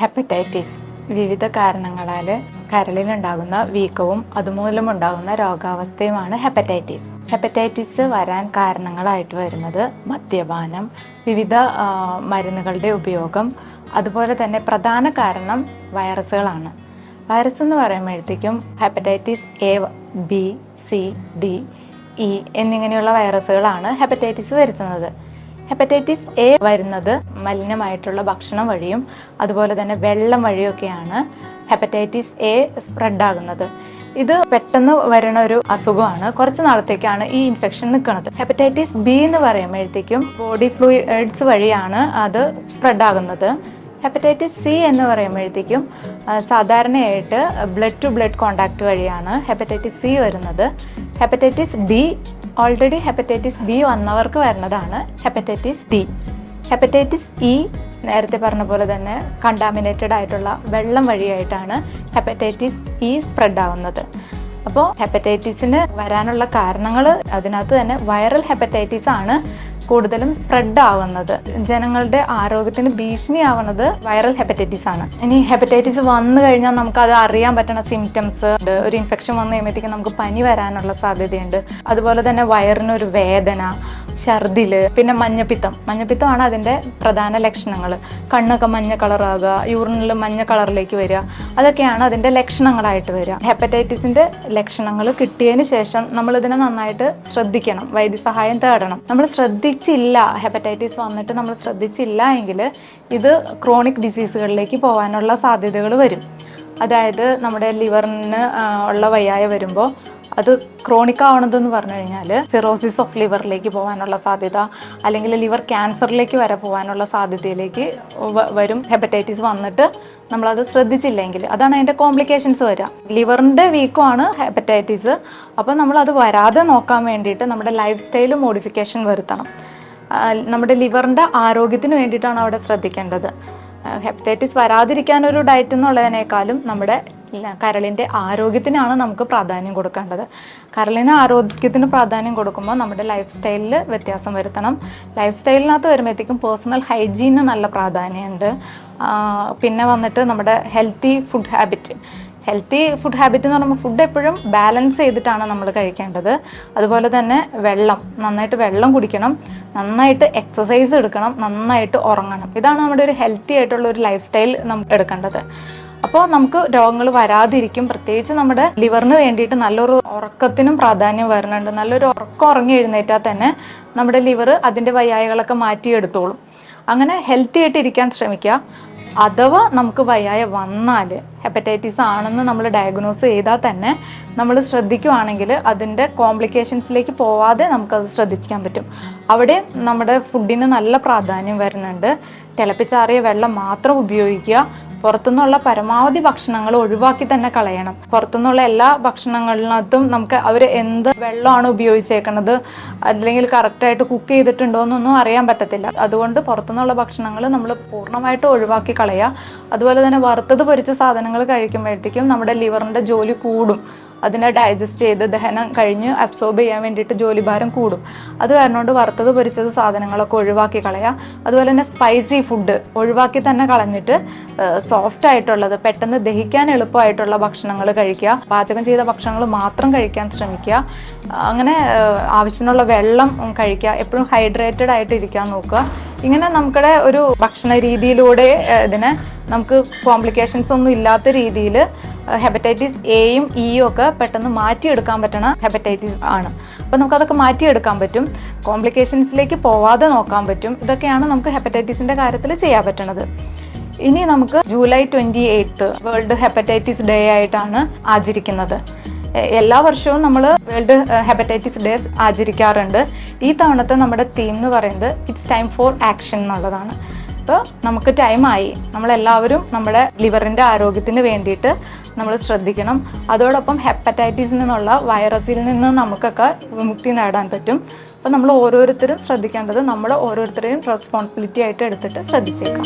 Hepatitis വിവിധ കാരണങ്ങളാൽ കരളിലുണ്ടാകുന്ന വീക്കവും അതുമൂലം ഉണ്ടാകുന്ന രോഗാവസ്ഥയുമാണ് ഹെപ്പറ്റൈറ്റിസ് ഹെപ്പറ്റൈറ്റിസ് വരാൻ കാരണങ്ങളായിട്ട് വരുന്നത് മദ്യപാനം വിവിധ മരുന്നുകളുടെ ഉപയോഗം അതുപോലെ തന്നെ പ്രധാന കാരണം വൈറസുകളാണ്. വൈറസ് എന്ന് പറയുമ്പോഴത്തേക്കും hepatitis A B C D E എന്നിങ്ങനെയുള്ള വൈറസുകളാണ് ഹെപ്പറ്റൈറ്റിസ് വരുത്തുന്നത്. ഹെപ്പറ്റൈറ്റിസ് എ വരുന്നത് മലിനമായിട്ടുള്ള ഭക്ഷണം വഴിയും അതുപോലെ തന്നെ വെള്ളം വഴിയൊക്കെയാണ് ഹെപ്പറ്റൈറ്റിസ് എ സ്പ്രെഡ് ആകുന്നത്. ഇത് പെട്ടെന്ന് വരുന്ന ഒരു അസുഖമാണ്. കുറച്ച് നാളത്തേക്കാണ് ഈ ഇൻഫെക്ഷൻ നിൽക്കുന്നത്. ഹെപ്പറ്റൈറ്റിസ് ബി എന്ന് പറയുമ്പോഴത്തേക്കും ബോഡി ഫ്ലൂയിഡ്സ് വഴിയാണ് അത് സ്പ്രെഡ് ആകുന്നത്. ഹെപ്പറ്റൈറ്റിസ് സി എന്ന് പറയുമ്പോഴത്തേക്കും സാധാരണയായിട്ട് ബ്ലഡ് ടു ബ്ലഡ് കോണ്ടാക്ട് വഴിയാണ് ഹെപ്പറ്റൈറ്റിസ് സി വരുന്നത്. Hepatitis D already hepatitis B വന്നവർക്ക് വരുന്നതാണ് ഹെപ്പറ്റൈറ്റിസ് ഡി. ഹെപ്പറ്റൈറ്റിസ് ഇ നേരത്തെ പറഞ്ഞ പോലെ തന്നെ കണ്ടാമിനേറ്റഡ് ആയിട്ടുള്ള വെള്ളം വഴിയായിട്ടാണ് ഹെപ്പറ്റൈറ്റിസ് ഇ സ്പ്രെഡ് ആവുന്നത്. അപ്പോൾ ഹെപ്പറ്റൈറ്റിസിന് വരാനുള്ള കാരണങ്ങൾ അതിനകത്ത് തന്നെ വൈറൽ ഹെപ്പറ്റൈറ്റിസ് ആണ്. കൂടുതലും സ്പ്രെഡ് ആവുന്നത്. ജനങ്ങളുടെ ആരോഗ്യത്തിന് ഭീഷണിയാവുന്നത് വൈറൽ ഹെപ്പറ്റൈറ്റിസ് ആണ്. ഇനി ഹെപ്പറ്റൈറ്റിസ് വന്നു കഴിഞ്ഞാൽ നമുക്ക് അത് അറിയാൻ പറ്റുന്ന സിംറ്റംസ് ഒരു ഇൻഫെക്ഷൻ വന്നു കഴിയുമ്പോഴത്തേക്കും നമുക്ക് പനി വരാനുള്ള സാധ്യതയുണ്ട്. അതുപോലെ തന്നെ വയറിനൊരു വേദന ഛർദിൽ പിന്നെ മഞ്ഞപ്പിത്തം. മഞ്ഞപ്പിത്തമാണ് അതിന്റെ പ്രധാന ലക്ഷണങ്ങൾ. കണ്ണൊക്കെ മഞ്ഞ കളറാകുക യൂറിനിൽ മഞ്ഞ കളറിലേക്ക് വരിക അതൊക്കെയാണ് അതിന്റെ ലക്ഷണങ്ങളായിട്ട് വരിക. ഹെപ്പറ്റൈറ്റിസിന്റെ ലക്ഷണങ്ങൾ കിട്ടിയതിന് ശേഷം നമ്മൾ ഇതിനെ നന്നായിട്ട് ശ്രദ്ധിക്കണം. വൈദ്യസഹായം തേടണം. നമ്മൾ ശ്രദ്ധിച്ചില്ല. ഹെപ്പറ്റൈറ്റിസ് വന്നിട്ട് നമ്മൾ ശ്രദ്ധിച്ചില്ല എങ്കിൽ ഇത് ക്രോണിക് ഡിസീസുകളിലേക്ക് പോകാനുള്ള സാധ്യതകൾ വരും. അതായത് നമ്മുടെ ലിവറിന് ഉള്ള വയ്യായ വരുമ്പോൾ അത് ക്രോണിക് ആവണതെന്ന് പറഞ്ഞു കഴിഞ്ഞാൽ സിറോസിസ് ഓഫ് ലിവറിലേക്ക് പോകാനുള്ള സാധ്യത അല്ലെങ്കിൽ ലിവർ ക്യാൻസറിലേക്ക് വരെ പോകാനുള്ള സാധ്യതയിലേക്ക് വരും. ഹെപ്പറ്റൈറ്റിസ് വന്നിട്ട് നമ്മളത് ശ്രദ്ധിച്ചില്ലെങ്കിൽ അതാണ് അതിന്റെ കോംപ്ലിക്കേഷൻസ് വരിക. ലിവറിന്റെ വീക്കമാണ് ഹെപ്പറ്റൈറ്റിസ് അപ്പോൾ നമ്മളത് വരാതെ നോക്കാൻ വേണ്ടിയിട്ട് നമ്മുടെ ലൈഫ് സ്റ്റൈൽ മോഡിഫിക്കേഷൻ വരുത്തണം. നമ്മുടെ ലിവറിന്റെ ആരോഗ്യത്തിന് വേണ്ടിയിട്ടാണ് അവിടെ ശ്രദ്ധിക്കേണ്ടത്. ഹെപ്പറ്റൈറ്റിസ് വരാതിരിക്കാൻ ഒരു ഡയറ്റ് എന്നുള്ളതിനേക്കാളും നമ്മുടെ കരളിന്റെ ആരോഗ്യത്തിനാണ് നമുക്ക് പ്രാധാന്യം കൊടുക്കേണ്ടത്. കരളിന് ആരോഗ്യത്തിന് പ്രാധാന്യം കൊടുക്കുമ്പോൾ നമ്മുടെ ലൈഫ് സ്റ്റൈലിൽ വ്യത്യാസം വരുത്തണം. ലൈഫ് സ്റ്റൈലിനകത്ത് വരുമ്പോഴത്തേക്കും പേഴ്സണൽ ഹൈജീന് നല്ല പ്രാധാന്യമുണ്ട്. പിന്നെ വന്നിട്ട് നമ്മുടെ healthy food habit. Healthy food habit എന്ന് പറയുമ്പോൾ ഫുഡ് എപ്പോഴും ബാലൻസ് ചെയ്തിട്ടാണ് നമ്മൾ കഴിക്കേണ്ടത്. അതുപോലെ തന്നെ വെള്ളം നന്നായിട്ട് വെള്ളം കുടിക്കണം നന്നായിട്ട് എക്സസൈസ് എടുക്കണം നന്നായിട്ട് ഉറങ്ങണം. ഇതാണ് നമ്മുടെ ഒരു ഹെൽത്തി ആയിട്ടുള്ള ഒരു ലൈഫ് സ്റ്റൈൽ നമുക്ക് എടുക്കേണ്ടത്. അപ്പോൾ നമുക്ക് രോഗങ്ങൾ വരാതിരിക്കും. പ്രത്യേകിച്ച് നമ്മുടെ ലിവറിന് വേണ്ടിയിട്ട് നല്ലൊരു ഉറക്കത്തിനും പ്രാധാന്യം വരുന്നുണ്ട്. നല്ലൊരു ഉറക്കം ഉറങ്ങി എഴുന്നേറ്റാൽ തന്നെ നമ്മുടെ ലിവർ അതിന്റെ വയ്യായകളൊക്കെ മാറ്റിയെടുത്തോളും. അങ്ങനെ ഹെൽത്തി ആയിട്ട് ഇരിക്കാൻ ശ്രമിക്കുക. അഥവാ നമുക്ക് വയ്യായ വന്നാൽ ഹെപ്പറ്റൈറ്റിസ് ആണെന്ന് നമ്മൾ ഡയഗ്നോസ് ചെയ്താൽ തന്നെ നമ്മൾ ശ്രദ്ധിക്കുവാണെങ്കിൽ അതിന്റെ കോംപ്ലിക്കേഷൻസിലേക്ക് പോവാതെ നമുക്കത് ശ്രദ്ധിക്കാൻ പറ്റും. അവിടെ നമ്മുടെ ഫുഡിന് നല്ല പ്രാധാന്യം വരുന്നുണ്ട്. തിളപ്പിച്ചാറിയ വെള്ളം മാത്രം ഉപയോഗിക്കുക. പുറത്തുനിന്നുള്ള പരമാവധി ഭക്ഷണങ്ങൾ ഒഴിവാക്കി തന്നെ കളയണം. പുറത്തുനിന്നുള്ള എല്ലാ ഭക്ഷണങ്ങളിനകത്തും നമുക്ക് അവർ എന്ത് വെള്ളമാണ് ഉപയോഗിച്ചേക്കുന്നത് അല്ലെങ്കിൽ കറക്റ്റായിട്ട് കുക്ക് ചെയ്തിട്ടുണ്ടോ എന്നൊന്നും അറിയാൻ പറ്റത്തില്ല. അതുകൊണ്ട് പുറത്തുനിന്നുള്ള ഭക്ഷണങ്ങൾ നമ്മൾ പൂർണമായിട്ട് ഒഴിവാക്കി കളയുക അതുപോലെ തന്നെ വറുത്തത് പൊരിച്ച സാധനങ്ങൾ കഴിക്കുമ്പോഴത്തേക്കും നമ്മുടെ ലിവറിന്റെ ജോലി കൂടും. അതിനെ ഡൈജസ്റ്റ് ചെയ്ത് ദഹനം കഴിഞ്ഞ് അബ്സോർബ് ചെയ്യാൻ വേണ്ടിയിട്ട് ജോലിഭാരം കൂടും. അത് കാരണം കൊണ്ട് വറുത്തത് പൊരിച്ചത് സാധനങ്ങളൊക്കെ ഒഴിവാക്കി കളയുക അതുപോലെ തന്നെ സ്പൈസി ഫുഡ് ഒഴിവാക്കി തന്നെ കളഞ്ഞിട്ട് സോഫ്റ്റ് ആയിട്ടുള്ളത് പെട്ടെന്ന് ദഹിക്കാൻ എളുപ്പമായിട്ടുള്ള ഭക്ഷണങ്ങൾ കഴിക്കുക. പാചകം ചെയ്ത ഭക്ഷണങ്ങൾ മാത്രം കഴിക്കാൻ ശ്രമിക്കുക. അങ്ങനെ ആവശ്യത്തിനുള്ള വെള്ളം കഴിക്കുക. എപ്പോഴും ഹൈഡ്രേറ്റഡ് ആയിട്ട് ഇരിക്കാൻ നോക്കുക. ഇങ്ങനെ നമ്മുടെ ഒരു ഭക്ഷണ രീതിയിലൂടെ ഇതിനെ നമുക്ക് കോംപ്ലിക്കേഷൻസ് ഒന്നും ഇല്ലാത്ത രീതിയിൽ ഹെപ്പറ്റൈറ്റിസ് എയും ഇയും ഒക്കെ പെട്ടെന്ന് മാറ്റിയെടുക്കാൻ പറ്റണ ഹെപ്പറ്റൈറ്റിസ് ആണ്. അപ്പോൾ നമുക്കതൊക്കെ മാറ്റിയെടുക്കാൻ പറ്റും. കോംപ്ലിക്കേഷൻസിലേക്ക് പോവാതെ നോക്കാൻ പറ്റും. ഇതൊക്കെയാണ് നമുക്ക് ഹെപ്പറ്റൈറ്റിസിന്റെ കാര്യത്തിൽ ചെയ്യാൻ പറ്റണത്. ഇനി നമുക്ക് July twenty eighth world hepatitis day ആയിട്ടാണ് ആചരിക്കുന്നത്. എല്ലാ വർഷവും നമ്മൾ വേൾഡ് ഹെപ്പറ്റൈറ്റിസ് ഡേസ് ആചരിക്കാറുണ്ട്. ഈ തവണത്തെ നമ്മുടെ തീം എന്ന് പറയുന്നത് ഇറ്റ്സ് ടൈം ഫോർ ആക്ഷൻ എന്നുള്ളതാണ്. അപ്പോൾ നമുക്ക് ടൈമായി. നമ്മളെല്ലാവരും നമ്മുടെ ലിവറിന്റെ ആരോഗ്യത്തിന് വേണ്ടിയിട്ട് നമ്മൾ ശ്രദ്ധിക്കണം. അതോടൊപ്പം ഹെപ്പറ്റൈറ്റിസിൽ നിന്നുള്ള വൈറസിൽ നിന്ന് നമുക്കൊക്കെ വിമുക്തി നേടാൻ പറ്റും. അപ്പോൾ നമ്മൾ ഓരോരുത്തരും ശ്രദ്ധിക്കേണ്ടത് നമ്മൾ ഓരോരുത്തരെയും റെസ്പോൺസിബിലിറ്റി ആയിട്ട് എടുത്തിട്ട് ശ്രദ്ധിച്ചേക്കാം.